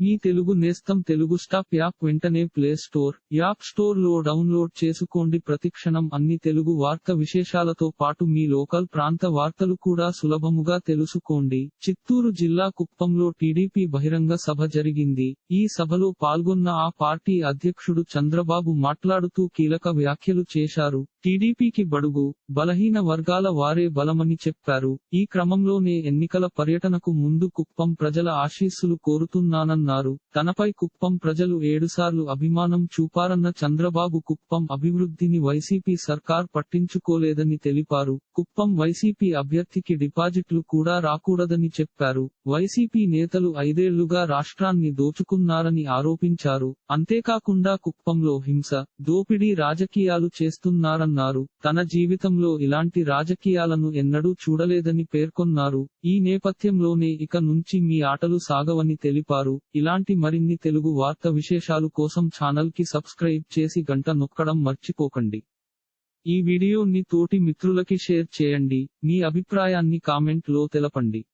మీ తెలుగు నేస్తం Telugu stop app వెంటనే play store app స్టోర్లో డౌన్లోడ్ చేసుకోండి. ప్రతిక్షణం అన్ని తెలుగు వార్త విశేషాలతో పాటు మీ లోకల్ ప్రాంత వార్తలు కూడా సులభముగా తెలుసుకోండి. చిత్తూరు జిల్లా కుప్పంలో టీడీపీ బహిరంగ సభ జరిగింది. ఈ సభలో పాల్గొన్న ఆ పార్టీ అధ్యక్షుడు చంద్రబాబు మాట్లాడుతూ కీలక వ్యాఖ్యలు చేశారు. టీడీపీకి బడుగు బలహీన వర్గాల వారే బలమని చెప్పారు. ఈ క్రమంలోనే ఎన్నికల పర్యటనకు ముందు కుప్పం ప్రజల ఆశీస్సులు కోరుతున్నానన్నారు. తనపై కుప్పం ప్రజలు ఏడుసార్లు అభిమానం చూపారన్న చంద్రబాబు కుప్పం అభివృద్ధిని వైసీపీ సర్కార్ పట్టించుకోలేదని తెలిపారు. కుప్పం వైసీపీ అభ్యర్థికి డిపాజిట్లు కూడా రాకూడదని చెప్పారు. వైసీపీ నేతలు ఐదేళ్ళుగా రాష్ట్రాన్ని దోచుకున్నారని ఆరోపించారు. అంతేకాకుండా కుప్పంలో హింస దోపిడీ రాజకీయాలు చేస్తున్నారన్నారు. తన జీవితంలో ఇలాంటి రాజకీయాలను ఎన్నడూ చూడలేదని పేర్కొన్నారు. ఈ నేపథ్యంలోనే ఇక నుంచి మీ ఆటలు సాగవని తెలిపారు. ఇలాంటి మరిన్ని తెలుగు వార్త విశేషాలు కోసం ఛానల్కి సబ్స్క్రైబ్ చేసి గంట నొక్కడం మర్చిపోకండి. ఈ వీడియోని తోటి మిత్రులకి షేర్ చేయండి. మీ అభిప్రాయాన్ని కామెంట్లో తెలపండి.